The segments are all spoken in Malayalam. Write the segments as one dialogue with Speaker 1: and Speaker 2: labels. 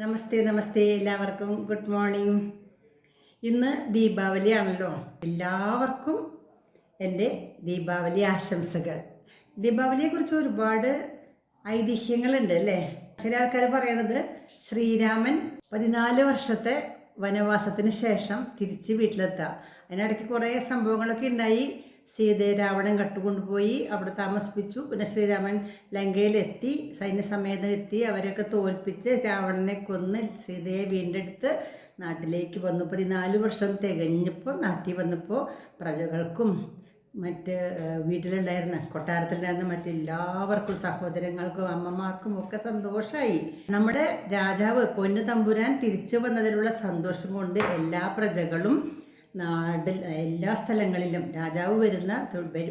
Speaker 1: നമസ്തേ നമസ്തേ എല്ലാവർക്കും. ഗുഡ് മോർണിംഗ് ഇന്ന് ദീപാവലിയാണല്ലോ. എല്ലാവർക്കും എന്റെ ദീപാവലി ആശംസകൾ. ദീപാവലിയെക്കുറിച്ച് ഒരുപാട് ഐതിഹ്യങ്ങളുണ്ട് അല്ലേ? ചില ആൾക്കാർ പറയണത് ശ്രീരാമൻ പതിനാല് വർഷത്തെ വനവാസത്തിന് ശേഷം തിരിച്ച് വീട്ടിലെത്തുക അതിനിടയ്ക്ക് കുറേ സംഭവങ്ങളൊക്കെ ഉണ്ടായി. സീതയെ രാവണൻ കട്ടുകൊണ്ടുപോയി അവിടെ താമസിപ്പിച്ചു. പിന്നെ ശ്രീരാമൻ ലങ്കയിലെത്തി സൈന്യസമേതം എത്തി അവരെയൊക്കെ തോൽപ്പിച്ച് രാവണനെ കൊന്ന് സീതയെ വീണ്ടെടുത്ത് നാട്ടിലേക്ക് വന്നു. പതിനാല് വർഷം തികഞ്ഞപ്പോൾ നാട്ടിൽ വന്നപ്പോൾ പ്രജകൾക്കും മറ്റ് വീട്ടിലുണ്ടായിരുന്ന കൊട്ടാരത്തിലുണ്ടായിരുന്ന മറ്റെല്ലാവർക്കും സഹോദരങ്ങൾക്കും അമ്മമാർക്കും ഒക്കെ സന്തോഷമായി നമ്മുടെ രാജാവ് പൊന്നു തമ്പുരാൻ തിരിച്ചു വന്നതിലുള്ള സന്തോഷം കൊണ്ട് എല്ലാ പ്രജകളും നാട്ടിൽ എല്ലാ സ്ഥലങ്ങളിലും രാജാവ് വരുന്ന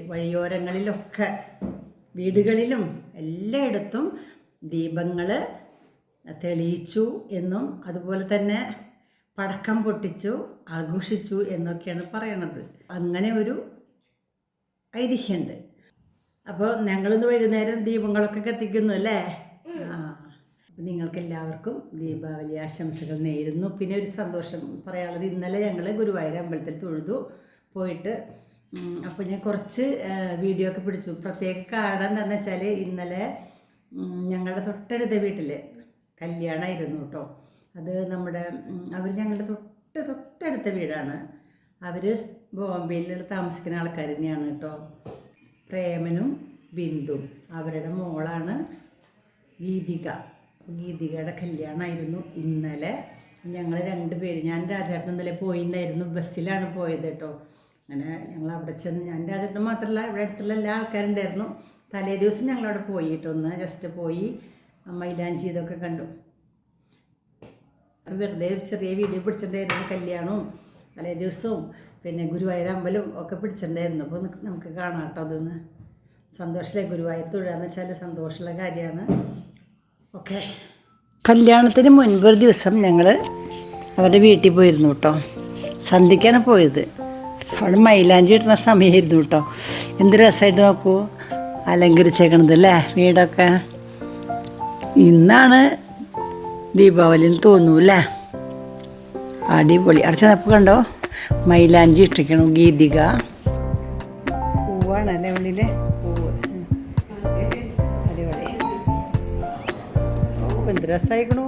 Speaker 1: വഴിയോരങ്ങളിലൊക്കെ വീടുകളിലും എല്ലായിടത്തും ദീപങ്ങൾ തെളിയിച്ചു എന്നും അതുപോലെ തന്നെ പടക്കം പൊട്ടിച്ചു ആഘോഷിച്ചു എന്നൊക്കെയാണ് പറയണത്. അങ്ങനെ ഒരു ഐതിഹ്യമുണ്ട് അപ്പോൾ ഞങ്ങളിന്ന് വൈകുന്നേരം ദീപങ്ങളൊക്കെ കത്തിക്കുന്നു അല്ലേ? ആ അപ്പം നിങ്ങൾക്ക് എല്ലാവർക്കും ദീപാവലി ആശംസകൾ നേരുന്നു. പിന്നെ ഒരു സന്തോഷം പറയാനുള്ളത് ഇന്നലെ ഞങ്ങൾ ഗുരുവായൂർ അമ്പലത്തിൽ തൊഴുതു പോയിട്ട് അപ്പോൾ ഞാൻ കുറച്ച് വീഡിയോ ഒക്കെ പിടിച്ചു. പ്രത്യേക കാരണം എന്താണെന്ന് വെച്ചാൽ ഇന്നലെ ഞങ്ങളുടെ തൊട്ടടുത്ത വീട്ടിൽ കല്യാണമായിരുന്നു കേട്ടോ. അത് നമ്മുടെ അവർ ഞങ്ങളുടെ തൊട്ട് തൊട്ടടുത്ത വീടാണ്. അവർ ബോംബെയിലുള്ള താമസിക്കുന്ന ആൾക്കാർ തന്നെയാണ് കേട്ടോ. പ്രേമനും ബിന്ദു. അവരുടെ മോളാണ് ഗീതിക ഗീതികയുടെ കല്യാണമായിരുന്നു ഇന്നലെ. ഞങ്ങൾ രണ്ടുപേരും ഞാൻ രാജേട്ടൻ ഇന്നലെ പോയിണ്ടായിരുന്നു ബസ്സിലാണ് പോയത് കേട്ടോ. അങ്ങനെ ഞങ്ങൾ അവിടെ ചെന്ന് ഞാൻ രാജേട്ടൻ മാത്രമല്ല ഇവിടെ അടുത്തുള്ള എല്ലാ ആൾക്കാരുണ്ടായിരുന്നു. തലേ ദിവസം ഞങ്ങളവിടെ പോയിട്ടൊന്ന് ജസ്റ്റ് പോയി മൈലാഞ്ചി ഇതൊക്കെ കണ്ടു. വെറുതെ ചെറിയ വീഡിയോ പിടിച്ചിട്ടുണ്ടായിരുന്നു കല്യാണവും തലേ ദിവസവും പിന്നെ ഗുരുവായൂർ അമ്പലവും ഒക്കെ പിടിച്ചിട്ടുണ്ടായിരുന്നു. അപ്പോൾ നമുക്ക് കാണാം കേട്ടോ അതൊന്ന്. സന്തോഷമല്ലേ ഗുരുവായൂർ തൊഴുകാന്ന് വെച്ചാൽ സന്തോഷമുള്ള കാര്യമാണ്. ഓക്കെ. കല്യാണത്തിന് മുൻപ് ഒരു ദിവസം ഞങ്ങൾ അവരുടെ വീട്ടിൽ പോയിരുന്നു കേട്ടോ സന്ധിക്കാണ് പോയത്. അവിടെ മൈലാഞ്ചി കിട്ടുന്ന സമയമായിരുന്നു കേട്ടോ എന്ത് രസമായിട്ട് നോക്കൂ. അലങ്കരിച്ചേക്കണത് അല്ലേ വീടൊക്കെ? ഇന്നാണ് ദീപാവലി എന്ന് തോന്നൂ അല്ലേ? അടിപൊളി. അവിടെ ചെന്നപ്പോൾ കണ്ടോ? മൈലാഞ്ചി ഇട്ടിരിക്കണു ഗീതിക. പൂവാണല്ലേ ഉള്ളിലേ? പൂവ് രസമായിക്കണു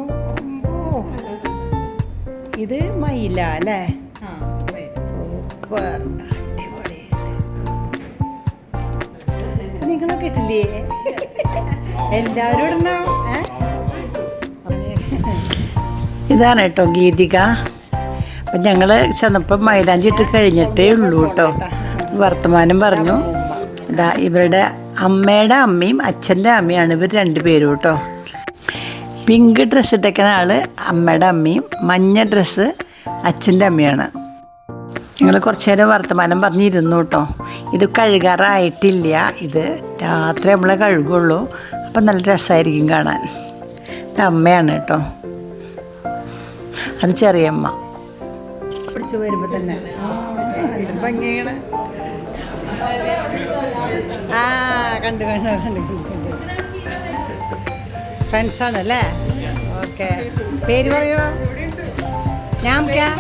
Speaker 1: ഇത് മയില അല്ലേ? സൂപ്പർ. അടിപൊളി. നിങ്ങളൊക്കെ ഇട്ടില്ലേ എല്ലാവരും ഇടണം? ഇതാണ് കേട്ടോ ഗീതിക. അപ്പം ഞങ്ങൾ ചെന്നപ്പോൾ മൈലാഞ്ചി ഇട്ട് കഴിഞ്ഞിട്ടേ ഉള്ളൂ കേട്ടോ. വർത്തമാനം പറഞ്ഞു. ഇതാ ഇവരുടെ അമ്മയുടെ അമ്മയും അച്ഛന്റെ അമ്മയാണ് ഇവർ രണ്ടുപേരും കേട്ടോ. പിങ്ക് ഡ്രസ്സ് ഇട്ടേക്കുന്ന ആൾ അമ്മയുടെ അമ്മയും മഞ്ഞ ഡ്രസ്സ് അച്ഛന്റെ അമ്മയാണ്. ഞങ്ങൾ കുറച്ച് നേരം വർത്തമാനം പറഞ്ഞിരുന്നു കേട്ടോ. ഇത് കഴുകാറായിട്ടില്ല. ഇത് രാത്രി നമ്മളെ കഴുകുള്ളൂ. അപ്പം നല്ല രസമായിരിക്കും കാണാൻ. ഇത് അമ്മയാണ് കേട്ടോ. അത് ചെറിയമ്മ പിടിച്ചു വരുമ്പോൾ തന്നെ. ആ കണ്ടു കണ്ടു കണ്ടു. ഫ്രണ്ട്സാണ് അല്ലേ ഓക്കെ. പേര് പറയോ. ഞാൻ വിക്രം.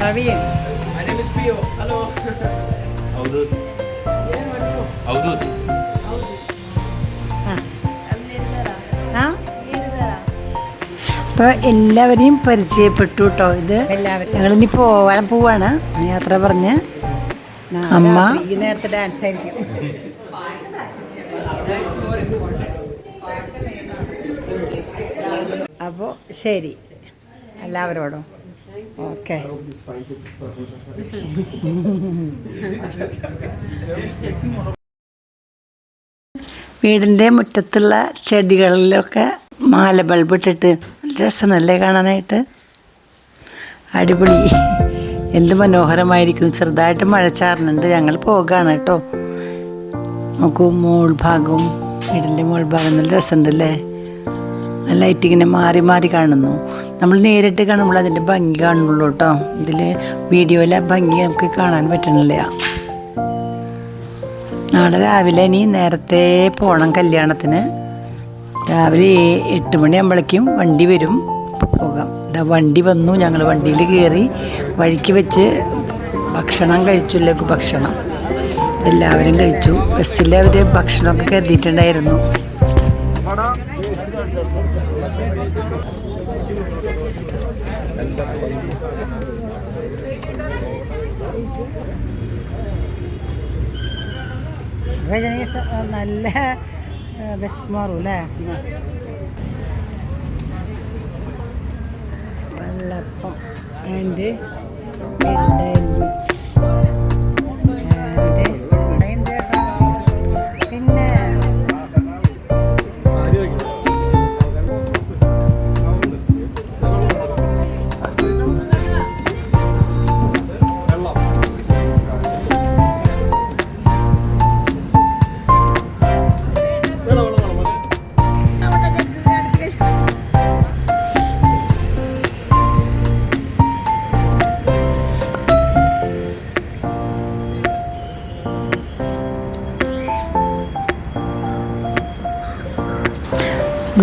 Speaker 1: പ്രവീൺ. എല്ലാവരെയും പരിചയപ്പെട്ടു കേട്ടോ ഇത്. ഞങ്ങളിനി പോവാൻ പോവാണ്. യാത്ര പറഞ്ഞ്. അമ്മ? നേരത്തെ ഡാൻസ് ആയിരിക്കും. അപ്പോൾ ശരി. എല്ലാവരോടും. ഓക്കെ. വീടിന്റെ മുറ്റത്തുള്ള ചെടികളിലൊക്കെ മാല ബൾബിട്ടിട്ട് നല്ല രസമല്ലേ കാണാനായിട്ട്? അടിപൊളി. എന്ത് മനോഹരമായിരിക്കും ചെറുതായിട്ട് മഴ ചാറുന്നുണ്ട്. ഞങ്ങൾ പോകാണ് കേട്ടോ. നോക്കൂ മോൾ ഭാഗവും വീടിന്റെ മോൾ ഭാഗം നല്ല രസമുണ്ടല്ലേ? ആ ലൈറ്റ് ഇങ്ങനെ മാറി മാറി കാണുന്നു. നമ്മൾ നേരിട്ട് കാണുമ്പോൾ അതിന്റെ ഭംഗി കാണുള്ളൂ കേട്ടോ. ഇതിൽ വീഡിയോയിലെ ഭംഗി നമുക്ക് കാണാൻ പറ്റണില്ല.
Speaker 2: നാളെ രാവിലെ ഇനി നേരത്തെ പോകണം കല്യാണത്തിന്. രാവിലെ എട്ട് മണിയാകുമ്പോഴേക്കും വണ്ടി വരും. പോകാം. ഇതാ വണ്ടി വന്നു ഞങ്ങൾ വണ്ടിയിൽ കയറി വഴിക്ക് വെച്ച് ഭക്ഷണം കഴിച്ചു ലഘു ഭക്ഷണം. എല്ലാവരും കഴിച്ചു. ബസ്സിൽ അവർ ഭക്ഷണമൊക്കെ കരുതിയിട്ടുണ്ടായിരുന്നു. നല്ല വിഷമാറും അല്ലേ വെള്ളപ്പം ആൻഡ് പിന്നെ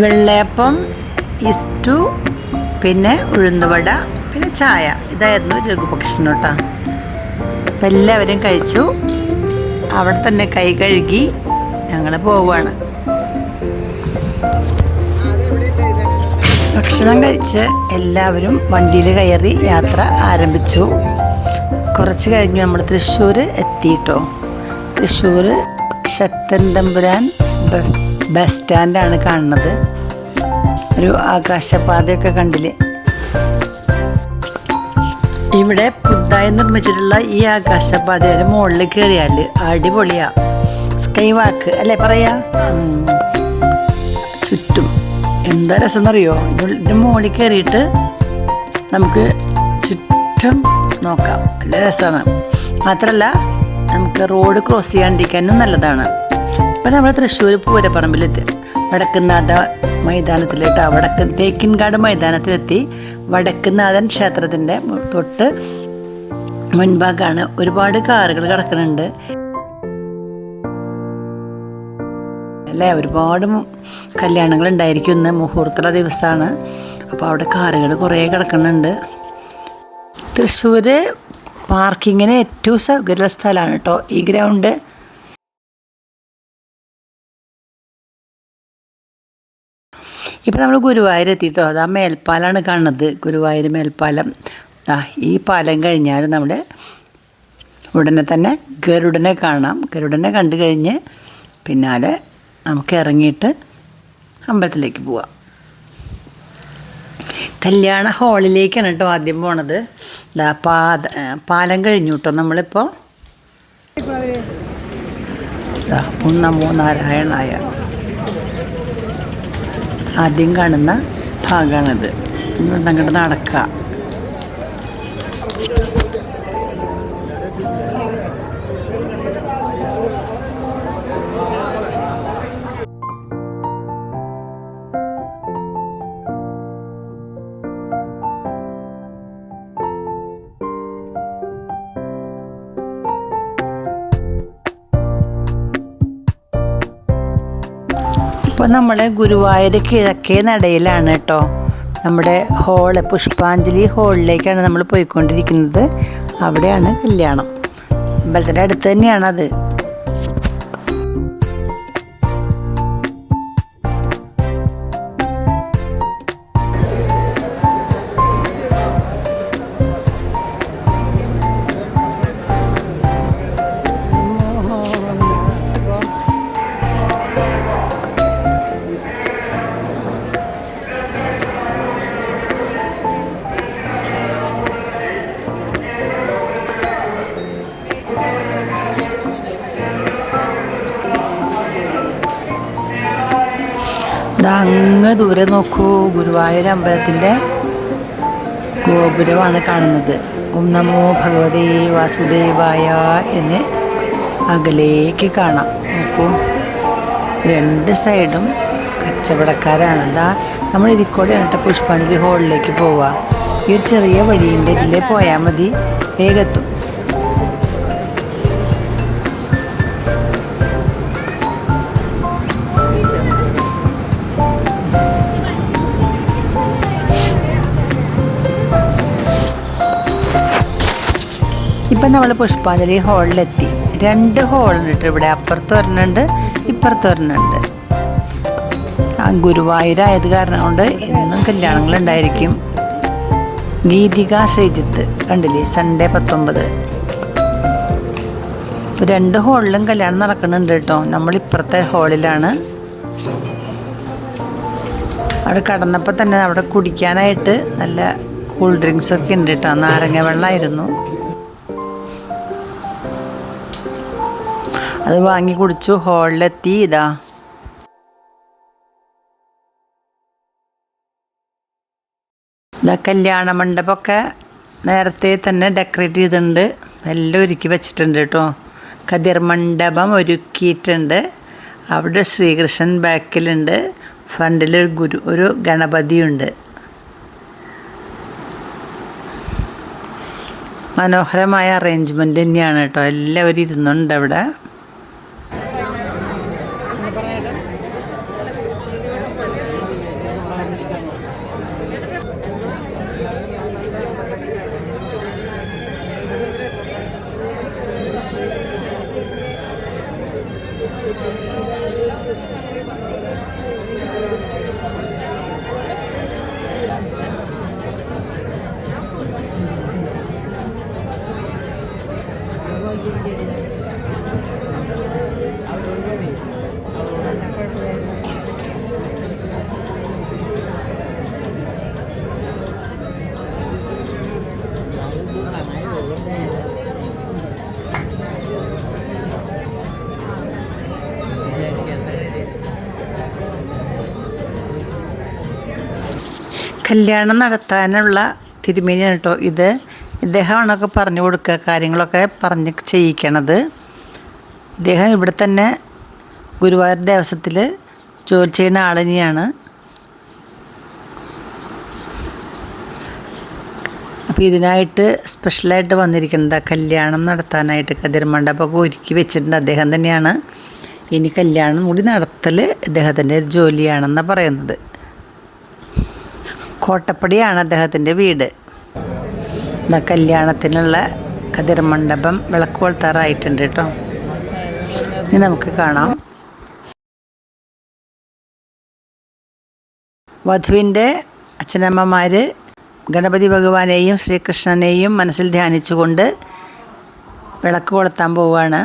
Speaker 2: വെള്ളയപ്പം ഇസ്റ്റു പിന്നെ ഉഴുന്നുവട പിന്നെ ചായ. ഇതായിരുന്നു ലഘുഭക്ഷണം കേട്ടോ. അപ്പം എല്ലാവരും കഴിച്ചു. അവിടെ തന്നെ കൈ കഴുകി ഞങ്ങൾ പോവുകയാണ് ഭക്ഷണം കഴിച്ച് എല്ലാവരും വണ്ടിയിൽ കയറി യാത്ര ആരംഭിച്ചു. കുറച്ച് കഴിഞ്ഞ് നമ്മൾ തൃശ്ശൂർ എത്തിയിട്ടോ. തൃശ്ശൂർ ശക്തൻ തമ്പുരാൻ ബസ് സ്റ്റാൻഡാണ് കാണുന്നത്. ഒരു ആകാശപാതയൊക്കെ കണ്ടില്ലേ? ഇവിടെ പുതുതായി നിർമ്മിച്ചിട്ടുള്ള ഈ ആകാശപാതയുടെ മുകളിൽ കയറിയാൽ അടിപൊളിയാ. സ്കൈ വാക്ക് അല്ലേ പറയാ. ചുറ്റും. എന്താ രസം എന്നറിയോ ഇതിന്റെ മുകളിൽ കയറിയിട്ട് നമുക്ക് ചുറ്റും നോക്കാം. നല്ല രസമാണ്. മാത്രമല്ല നമുക്ക് റോഡ് ക്രോസ് ചെയ്യാണ്ടിരിക്കാനും നല്ലതാണ്. ഇപ്പം നമ്മൾ തൃശ്ശൂർ പൂരപ്പറമ്പിലെത്തി. വടക്കുന്നാഥ മൈതാനത്തിലിട്ട് വടക്ക് തേക്കിൻകാട് മൈതാനത്തിലെത്തി. വടക്കുന്നാഥൻ ക്ഷേത്രത്തിന്റെ തൊട്ട് മുൻഭാഗമാണ് ഒരുപാട് കാറുകൾ കിടക്കുന്നുണ്ട് അല്ലേ? ഒരുപാട് കല്യാണങ്ങൾ ഉണ്ടായിരിക്കും ഇന്ന് മുഹൂർത്തമുള്ള ദിവസമാണ് അപ്പോൾ അവിടെ കാറുകൾ കുറേ കിടക്കുന്നുണ്ട് തൃശ്ശൂർ പാർക്കിങ്ങിന് ഏറ്റവും സൗകര്യമുള്ള സ്ഥലമാണ് കേട്ടോ ഈ ഗ്രൗണ്ട്. ഇപ്പം നമ്മൾ ഗുരുവായൂർ എത്തിയിട്ടോ? അതാ മേൽപ്പാലാണ് കാണുന്നത്. ഗുരുവായൂർ മേൽപ്പാലം. ആ ഈ പാലം കഴിഞ്ഞാൽ നമ്മുടെ ഉടനെ തന്നെ ഗരുഡനെ കാണാം. ഗരുഡനെ കണ്ടു കഴിഞ്ഞ് പിന്നാലെ നമുക്ക് ഇറങ്ങിയിട്ട് അമ്പലത്തിലേക്ക് പോവാം. കല്യാണ ഹാളിലേക്കാണ് കേട്ടോ ആദ്യം പോണത്. പാത പാലം കഴിഞ്ഞു കേട്ടോ നമ്മളിപ്പോൾ നമോ നാരായണായ. ആദ്യം കാണുന്ന ഭാഗമാണിത് ഞങ്ങളുടെ നടക്കുക നമ്മൾ ഗുരുവായൂർ കിഴക്കേ നടയിലാണ് കേട്ടോ. നമ്മുടെ ഹോൾ പുഷ്പാഞ്ജലി ഹോളിലേക്കാണ് നമ്മൾ പോയിക്കൊണ്ടിരിക്കുന്നത്. അവിടെയാണ് കല്യാണം. അമ്പലത്തിന്റെ അടുത്ത് തന്നെയാണ് ദൂരെ നോക്കൂ. ഗുരുവായൂർ അമ്പലത്തിന്റെ ഗോപുരമാണ് കാണുന്നത്. ഓം നമോ ഭഗവതേ വാസുദേവായ എന്ന് അകലേക്ക് കാണാം. നോക്കൂ. രണ്ട് സൈഡും കച്ചവടക്കാരാണ്. ദാ നമ്മൾ ഇതിൽ കൂടെയാണ് കേട്ടോ പുഷ്പാഞ്ജലി ഹോളിലേക്ക് പോവുക. ഈ ഒരു ചെറിയ വഴിയുണ്ട് ഇതിലേ പോയാൽ മതി. വേഗത്തും. ഇപ്പം നമ്മൾ പുഷ്പാഞ്ജലി ഹാളിലെത്തി. രണ്ട് ഹോളുണ്ട് ഇവിടെ. അപ്പുറത്ത് ഒരെണ്ണുണ്ട് ഇപ്പുറത്ത് ഒരെണ്ണുണ്ട്. ആ ഗുരുവായൂരായത് കാരണം കൊണ്ട് എന്നും കല്യാണങ്ങളുണ്ടായിരിക്കും ഗീതിക ശ്രീജിത്ത് കണ്ടില്ലേ? സൺഡേ പത്തൊമ്പത്. രണ്ട് ഹോളിലും കല്യാണം നടക്കുന്നുണ്ട് കേട്ടോ. നമ്മൾ ഇപ്പുറത്തെ ഹോളിലാണ്. അവിടെ കടന്നപ്പോൾ തന്നെ അവിടെ കുടിക്കാനായിട്ട് നല്ല കൂൾ ഡ്രിങ്ക്സ് ഒക്കെ ഉണ്ട് കേട്ടോ. നാരങ്ങ വെള്ളമായിരുന്നു. അത് വാങ്ങി കുടിച്ചു ഹോളിലെത്തി ഇതാ. ഇതാ കല്യാണ മണ്ഡപമൊക്കെ നേരത്തെ തന്നെ ഡെക്കറേറ്റ് ചെയ്തിട്ടുണ്ട്. എല്ലാം ഒരുക്കി വെച്ചിട്ടുണ്ട് കേട്ടോ. കതിർ മണ്ഡപം ഒരുക്കിയിട്ടുണ്ട്. അവിടെ ശ്രീകൃഷ്ണൻ ബാക്കിലുണ്ട്. ഫ്രണ്ടിൽ ഒരു ഗുരു ഒരു ഗണപതിയുണ്ട്. മനോഹരമായ അറേഞ്ച്മെന്റ് തന്നെയാണ് കേട്ടോ. എല്ലാവരും ഇരുന്നുണ്ട് അവിടെ. കല്യാണം നടത്താനുള്ള തിരുമേനിയാണ് കേട്ടോ ഇത്. ഇദ്ദേഹമാണൊക്കെ പറഞ്ഞു കൊടുക്കുക കാര്യങ്ങളൊക്കെ പറഞ്ഞ് ചെയ്യിക്കണത്. ഇദ്ദേഹം ഇവിടെ തന്നെ ഗുരുവായൂർ ദേവസ്വത്തിൽ ജോലി ചെയ്യുന്ന ആൾ തന്നെയാണ്. അപ്പോൾ ഇതിനായിട്ട് സ്പെഷ്യലായിട്ട് വന്നിരിക്കുന്നത് കല്യാണം നടത്താനായിട്ട് കതിർ മണ്ഡപമൊക്കെ ഒരുക്കി വെച്ചിട്ടുണ്ട്. അദ്ദേഹം തന്നെയാണ്. ഇനി കല്യാണം കൂടി നടത്തൽ ഇദ്ദേഹത്തിന്റെ ഒരു ജോലിയാണെന്നാണ് പറയുന്നത്. കോട്ടപ്പടിയാണ് അദ്ദേഹത്തിന്റെ വീട്. ഇതാ കല്യാണത്തിനുള്ള കതിർമണ്ഡപം വിളക്കുകൾ വിളക്ക് കൊളുത്താറായിട്ടുണ്ട് കേട്ടോ. ഇനി നമുക്ക് കാണാം. വധുവിന്റെ അച്ഛനമ്മമാർ ഗണപതി ഭഗവാനെയും ശ്രീകൃഷ്ണനെയും മനസ്സിൽ ധ്യാനിച്ചുകൊണ്ട് വിളക്ക് കൊളുത്താൻ പോവുകയാണ്.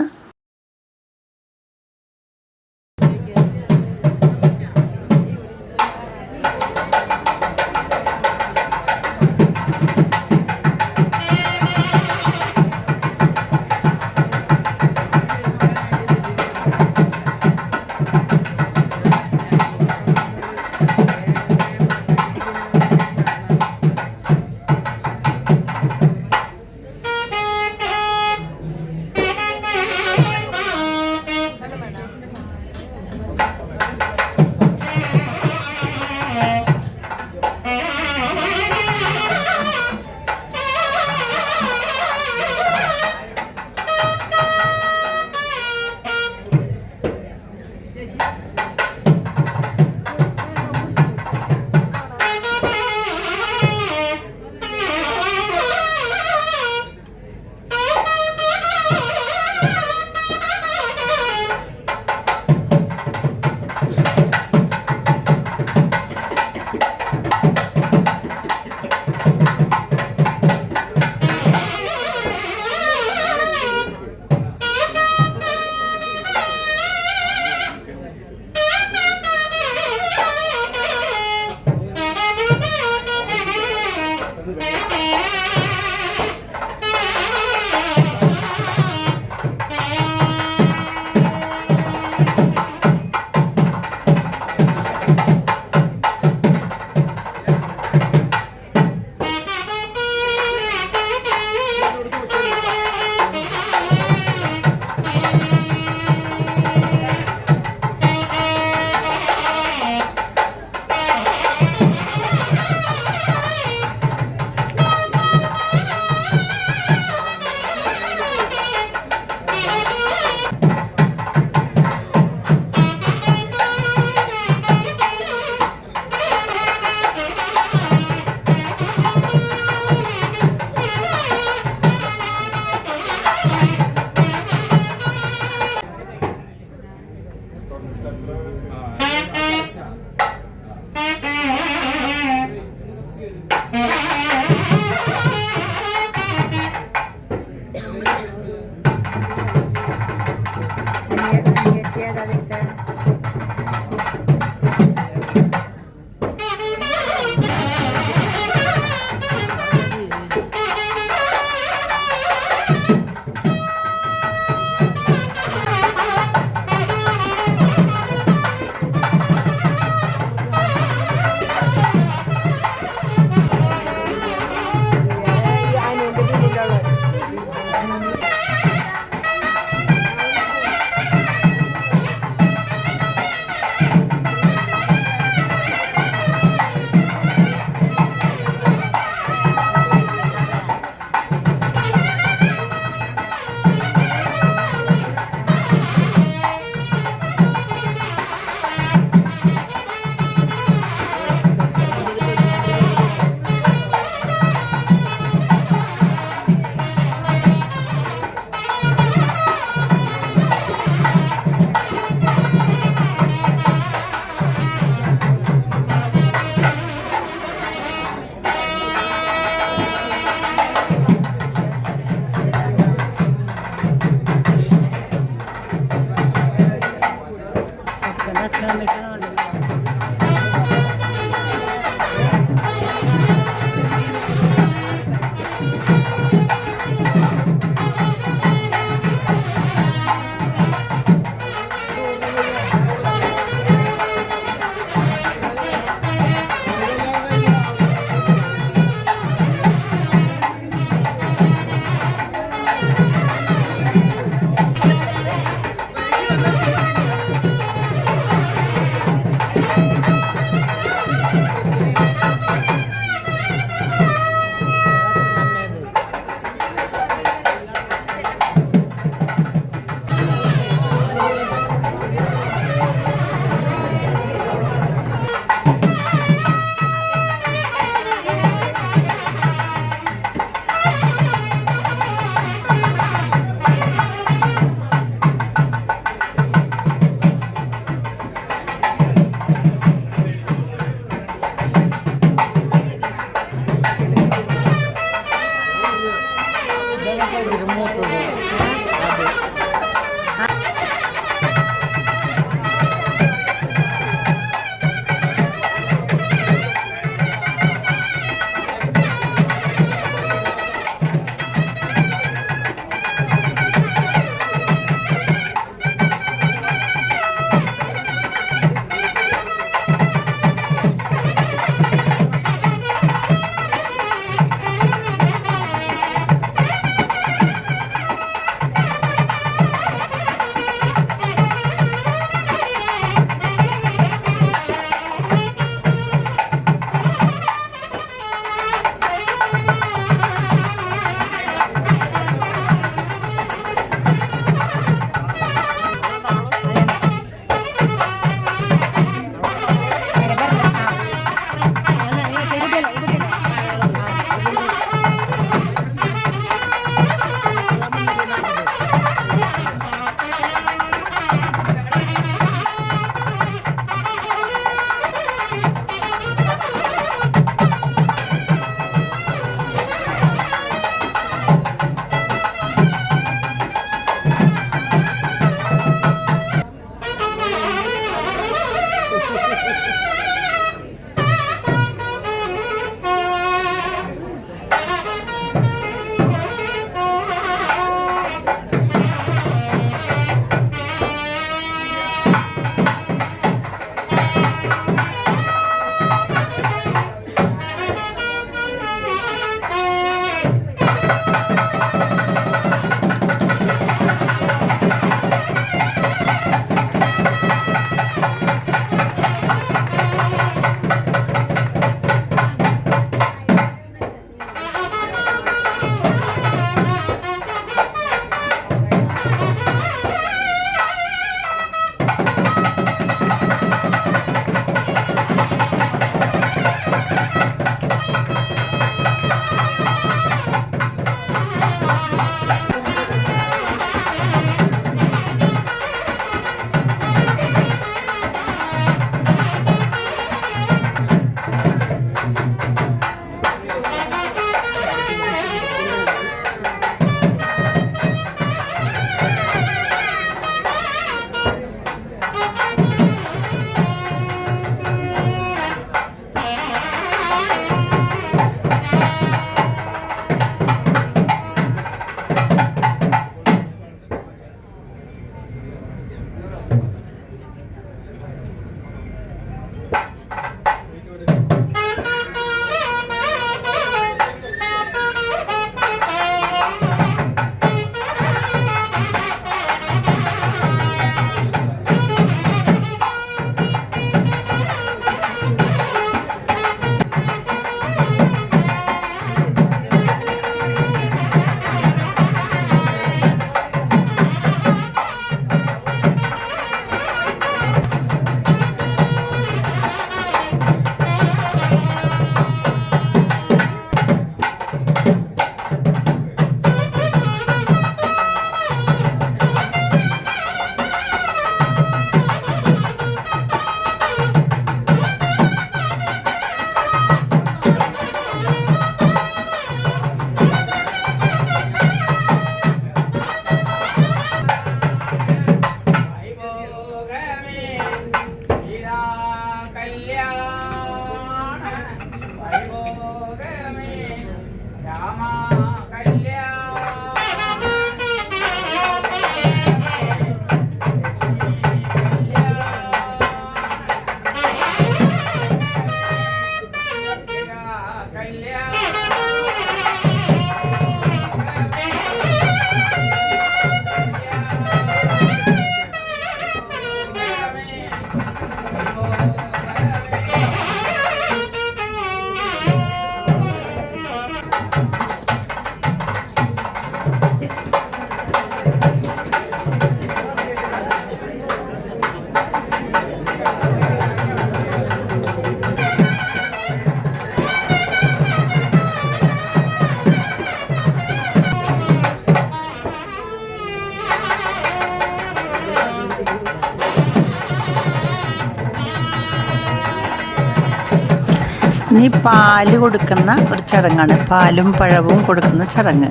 Speaker 2: ഇനി പാൽ കൊടുക്കുന്ന ഒരു ചടങ്ങാണ്. പാലും പഴവും കൊടുക്കുന്ന ചടങ്ങ്.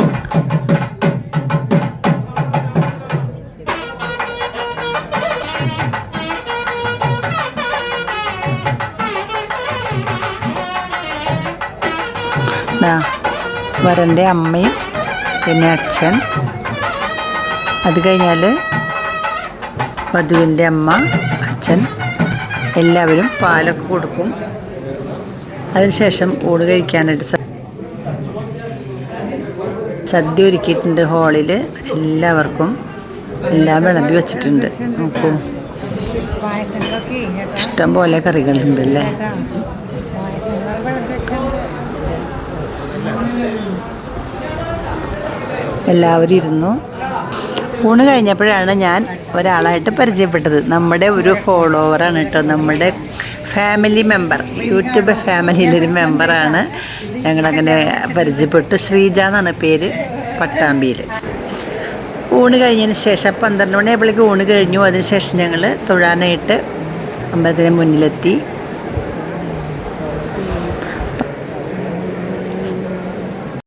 Speaker 2: വരന്റെ അമ്മയും പിന്നെ അച്ഛൻ. അത് കഴിഞ്ഞാൽ വധുവിന്റെ അമ്മ അച്ഛൻ എല്ലാവരും പാലൊക്കെ കൊടുക്കും. അതിനുശേഷം ഊണ് കഴിക്കാനായിട്ട് സദ്യ ഒരുക്കിയിട്ടുണ്ട് ഹാളിൽ എല്ലാവർക്കും എല്ലാം വിളമ്പി വെച്ചിട്ടുണ്ട്. നോക്കൂ. ഇഷ്ടം പോലെ കറികളുണ്ട് അല്ലേ? എല്ലാവരും ഇരുന്നു. ഊണ് കഴിഞ്ഞപ്പോഴാണ് ഞാൻ ഒരാളായിട്ട് പരിചയപ്പെട്ടത്. നമ്മുടെ ഒരു ഫോളോവറാണ് കേട്ടോ. നമ്മുടെ ഫാമിലി മെമ്പർ യൂട്യൂബ് ഫാമിലിയിലൊരു മെമ്പറാണ് ഞങ്ങളങ്ങനെ പരിചയപ്പെട്ടു. ശ്രീജ എന്നാണ് പേര് പട്ടാമ്പിയിൽ ഊണ് കഴിഞ്ഞതിന് ശേഷം പന്ത്രണ്ട് മണിയായപ്പോഴേക്ക് ഊണ് കഴിഞ്ഞു. അതിന് ശേഷം ഞങ്ങൾ തൊഴാനായിട്ട് അമ്പലത്തിന് മുന്നിലെത്തി.